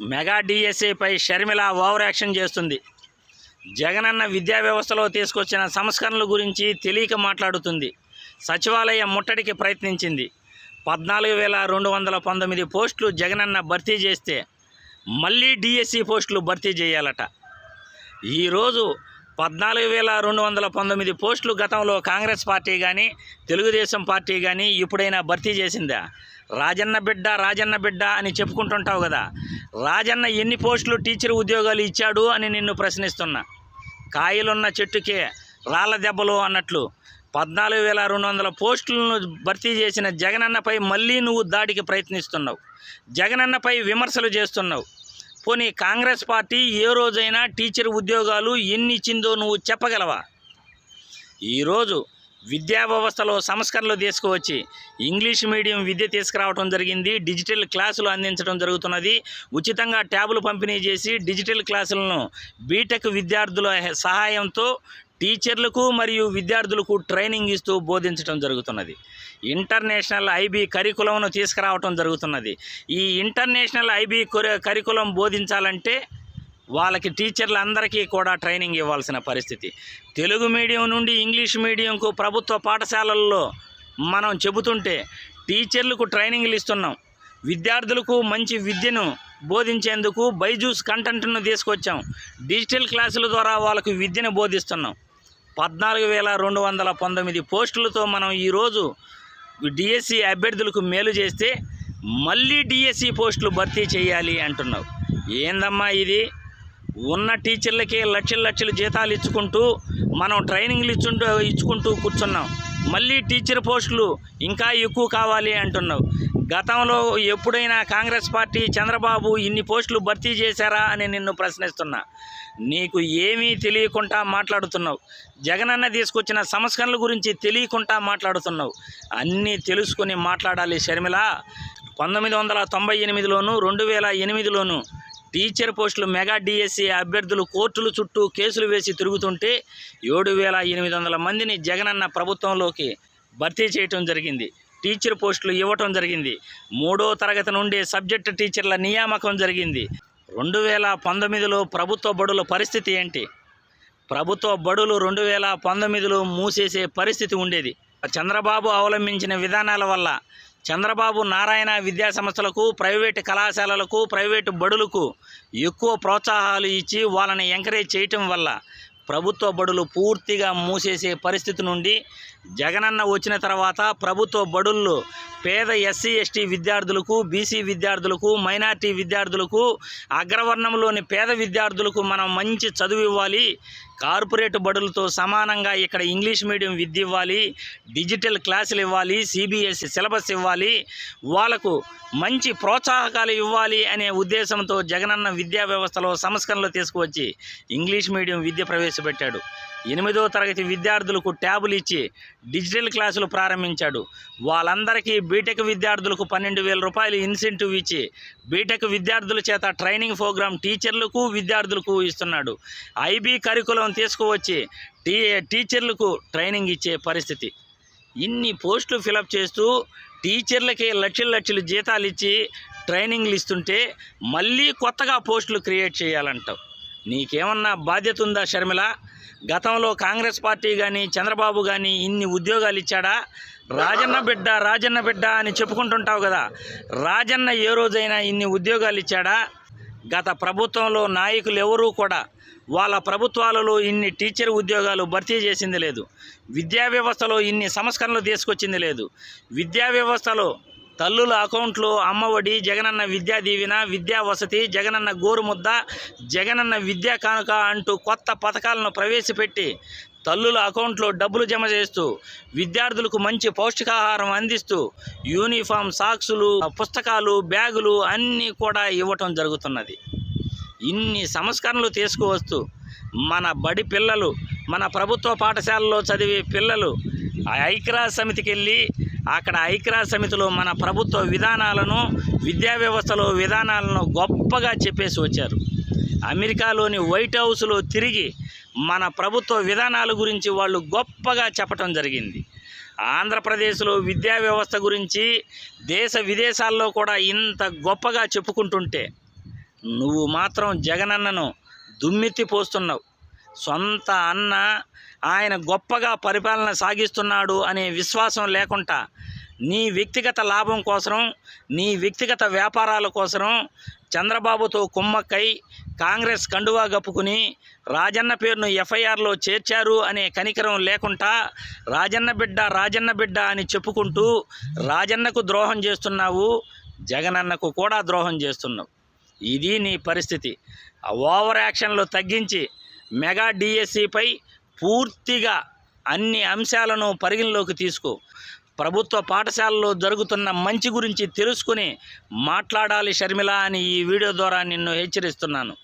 Mega డిఎస్ఏపై Sharmila over action చేస్తుంది. జగనన్న విద్యా వ్యవస్థలో తీసుకొచ్చిన సంస్కరణల గురించి తెలియక మాట్లాడుతుంది. సచివాలయం ముట్టడికి ప్రయత్నించింది. పద్నాలుగు వేల రెండు వందల పంతొమ్మిది పోస్టులు జగనన్న భర్తీ చేస్తే మళ్ళీ డిఎస్సి పోస్టులు భర్తీ చేయాలట. ఈరోజు పద్నాలుగు వేల రెండు వందల పంతొమ్మిది పోస్టులు గతంలో కాంగ్రెస్ పార్టీ కానీ తెలుగుదేశం పార్టీ కానీ ఇప్పుడైనా భర్తీ చేసిందా? రాజన్న బిడ్డ రాజన్న బిడ్డ అని చెప్పుకుంటుంటావు కదా. రాజన్న ఎన్ని పోస్టులు టీచర్ ఉద్యోగాలు ఇచ్చాడు అని నిన్ను ప్రశ్నిస్తున్నా. కాయలున్న చెట్టుకే రాళ్ళ దెబ్బలు అన్నట్లు పద్నాలుగు వేల రెండు వందల పోస్టులను భర్తీ చేసిన జగనన్నపై మళ్ళీ నువ్వు దాడికి ప్రయత్నిస్తున్నావు. జగనన్నపై విమర్శలు చేస్తున్నావు. పోనీ కాంగ్రెస్ పార్టీ ఏ రోజైనా టీచర్ ఉద్యోగాలు ఎన్ని ఇచ్చిందో నువ్వు చెప్పగలవా? ఈరోజు విద్యా వ్యవస్థలో సంస్కరణలు తీసుకువచ్చి ఇంగ్లీష్ మీడియం విద్య తీసుకురావడం జరిగింది. డిజిటల్ క్లాసులు అందించడం జరుగుతున్నది. ఉచితంగా ట్యాబులు పంపిణీ చేసి డిజిటల్ క్లాసులను బీటెక్ విద్యార్థుల సహాయంతో టీచర్లకు మరియు విద్యార్థులకు ట్రైనింగ్ ఇస్తూ బోధించడం జరుగుతున్నది. ఇంటర్నేషనల్ ఐబీ కరికులంను తీసుకురావటం జరుగుతున్నది. ఈ ఇంటర్నేషనల్ ఐబీ కరికులం బోధించాలంటే వాళ్ళకి టీచర్లందరికీ కూడా ట్రైనింగ్ ఇవ్వాల్సిన పరిస్థితి. తెలుగు మీడియం నుండి ఇంగ్లీష్ మీడియంకు ప్రభుత్వ పాఠశాలల్లో మనం చెబుతుంటే టీచర్లకు ట్రైనింగ్లు ఇస్తున్నాం. విద్యార్థులకు మంచి విద్యను బోధించేందుకు బైజూస్ కంటెంట్ను తీసుకొచ్చాం. డిజిటల్ క్లాసుల ద్వారా వాళ్ళకు విద్యను బోధిస్తున్నాం. పద్నాలుగు వేల రెండు వందల పంతొమ్మిది పోస్టులతో మనం ఈరోజు డిఎస్సి అభ్యర్థులకు మేలు చేస్తే మళ్ళీ డిఎస్సి పోస్టులు భర్తీ చేయాలి అంటున్నావు. ఏందమ్మా ఇది? ఉన్న టీచర్లకి లక్షల లక్షలు జీతాలు ఇచ్చుకుంటూ మనం ట్రైనింగ్లు ఇచ్చుంటూ ఇచ్చుకుంటూ కూర్చున్నాం. మళ్ళీ టీచర్ పోస్టులు ఇంకా ఎక్కువ కావాలి అంటున్నావు. గతంలో ఎప్పుడైనా కాంగ్రెస్ పార్టీ చంద్రబాబు ఇన్ని పోస్టులు భర్తీ చేశారా అని నిన్ను ప్రశ్నిస్తున్నా. నీకు ఏమీ తెలియకుండా మాట్లాడుతున్నావు. జగనన్న తీసుకొచ్చిన సంస్కరణల గురించి తెలియకుండా మాట్లాడుతున్నావు. అన్నీ తెలుసుకొని మాట్లాడాలి షర్మిల. పంతొమ్మిది వందల తొంభై ఎనిమిదిలోను రెండు వేల ఎనిమిదిలోను టీచర్ పోస్టులు మెగా డిఎస్సి అభ్యర్థులు కోర్టుల చుట్టూ కేసులు వేసి తిరుగుతుంటే ఏడు వేల ఎనిమిది వందల మందిని జగనన్న ప్రభుత్వంలోకి భర్తీ చేయటం జరిగింది. టీచర్ పోస్టులు ఇవ్వటం జరిగింది. మూడో తరగతి నుండి సబ్జెక్టు టీచర్ల నియామకం జరిగింది. రెండు వేల పంతొమ్మిదిలో ప్రభుత్వ బడుల పరిస్థితి ఏంటి? ప్రభుత్వ బడులు రెండు వేల పంతొమ్మిదిలో మూసేసే పరిస్థితి ఉండేది. చంద్రబాబు అవలంబించిన విధానాల వల్ల చంద్రబాబు నారాయణ విద్యా సంస్థలకు ప్రైవేటు కళాశాలలకు ప్రైవేటు బడులకు ఎక్కువ ప్రోత్సాహాలు ఇచ్చి వాళ్ళని ఎంకరేజ్ చేయటం వల్ల ప్రభుత్వ బడులు పూర్తిగా మూసేసే పరిస్థితి నుండి జగనన్న వచ్చిన తర్వాత ప్రభుత్వ బడుల్లో పేద ఎస్సీ ఎస్టీ విద్యార్థులకు బీసీ విద్యార్థులకు మైనార్టీ విద్యార్థులకు అగ్రవర్ణంలోని పేద విద్యార్థులకు మనం మంచి చదువు ఇవ్వాలి. కార్పొరేట్ బడులతో సమానంగా ఇక్కడ ఇంగ్లీష్ మీడియం విద్య ఇవ్వాలి. డిజిటల్ క్లాసులు ఇవ్వాలి. సిబిఎస్సి సిలబస్ ఇవ్వాలి. వాళ్ళకు మంచి ప్రోత్సాహకాలు ఇవ్వాలి అనే ఉద్దేశంతో జగనన్న విద్యా వ్యవస్థలో సంస్కరణలు తీసుకువచ్చి ఇంగ్లీష్ మీడియం విద్య ప్రవేశపెట్టాడు. ఎనిమిదో తరగతి విద్యార్థులకు ట్యాబులు ఇచ్చి డిజిటల్ క్లాసులు ప్రారంభించాడు. వాళ్ళందరికీ బీటెక్ విద్యార్థులకు పన్నెండు వేల రూపాయలు ఇన్సెంటివ్ ఇచ్చి బీటెక్ విద్యార్థుల చేత ట్రైనింగ్ ప్రోగ్రాం టీచర్లకు విద్యార్థులకు ఇస్తున్నాడు. ఐబీ కరికులం తీసుకువచ్చి టీ టీచర్లకు ట్రైనింగ్ ఇచ్చే పరిస్థితి. ఇన్ని పోస్టులు ఫిలప్ చేస్తూ టీచర్లకి లక్షలు లక్షలు జీతాలు ఇచ్చి ట్రైనింగ్లు ఇస్తుంటే మళ్ళీ కొత్తగా పోస్టులు క్రియేట్ చేయాలంటావు. నీకేమన్నా బాధ్యత ఉందా షర్మిల? గతంలో కాంగ్రెస్ పార్టీ కానీ చంద్రబాబు కానీ ఇన్ని ఉద్యోగాలు ఇచ్చాడా? రాజన్న బిడ్డ రాజన్న బిడ్డ అని చెప్పుకుంటుంటావు కదా. రాజన్న ఏ రోజైనా ఇన్ని ఉద్యోగాలు ఇచ్చాడా? గత ప్రభుత్వంలో నాయకులు ఎవరూ కూడా వాళ్ళ ప్రభుత్వాలలో ఇన్ని టీచర్ ఉద్యోగాలు భర్తీ చేసింది లేదు. విద్యా వ్యవస్థలో ఇన్ని సంస్కరణలు తీసుకొచ్చింది లేదు. విద్యా వ్యవస్థలో తల్లుల అకౌంట్లో అమ్మఒడి జగనన్న విద్యా దీవెన విద్యా వసతి జగనన్న గోరుముద్ద జగనన్న విద్యా కానుక అంటూ కొత్త పథకాలను ప్రవేశపెట్టి తల్లుల అకౌంట్లో డబ్బులు జమ చేస్తూ విద్యార్థులకు మంచి పౌష్టికాహారం అందిస్తూ యూనిఫామ్ సాక్సులు పుస్తకాలు బ్యాగులు అన్నీ కూడా ఇవ్వటం జరుగుతున్నది. ఇన్ని సంస్కరణలు తీసుకువస్తూ మన బడి పిల్లలు మన ప్రభుత్వ పాఠశాలలో చదివే పిల్లలు ఆ ఐక్యరాజ్య సమితికి వెళ్ళి అక్కడ ఐక్యరాజ్య సమితిలో మన ప్రభుత్వ విధానాలను విద్యా వ్యవస్థలో విధానాలను గొప్పగా చెప్పేసి వచ్చారు. అమెరికాలోని వైట్ హౌస్లో తిరిగి మన ప్రభుత్వ విధానాల గురించి వాళ్ళు గొప్పగా చెప్పటం జరిగింది. ఆంధ్రప్రదేశ్లో విద్యా వ్యవస్థ గురించి దేశ విదేశాల్లో కూడా ఇంత గొప్పగా చెప్పుకుంటుంటే నువ్వు మాత్రం జగనన్నను దుమ్మెత్తి పోస్తున్నావు. సొంత అన్న ఆయన గొప్పగా పరిపాలన సాగిస్తున్నాడు అనే విశ్వాసం లేకుండా నీ వ్యక్తిగత లాభం కోసం నీ వ్యక్తిగత వ్యాపారాల కోసం చంద్రబాబుతో కుమ్మక్కై కాంగ్రెస్ కండువా గప్పుకుని రాజన్న పేరును ఎఫ్ఐఆర్లో చేర్చారు అనే కనికరం లేకుండా రాజన్న బిడ్డ రాజన్న బిడ్డ అని చెప్పుకుంటూ రాజన్నకు ద్రోహం చేస్తున్నావు జగనన్నకు కూడా ద్రోహం చేస్తున్నావు. ఇది నీ పరిస్థితి. ఓవర్ యాక్షన్లు తగ్గించి మెగా డిఎస్సిపై పూర్తిగా అన్ని అంశాలను పరిగణలోకి తీసుకో. ప్రభుత్వ పాఠశాలలో జరుగుతున్న మంచి గురించి తెలుసుకుని మాట్లాడాలి షర్మిల అని ఈ వీడియో ద్వారా నిన్ను హెచ్చరిస్తున్నాను.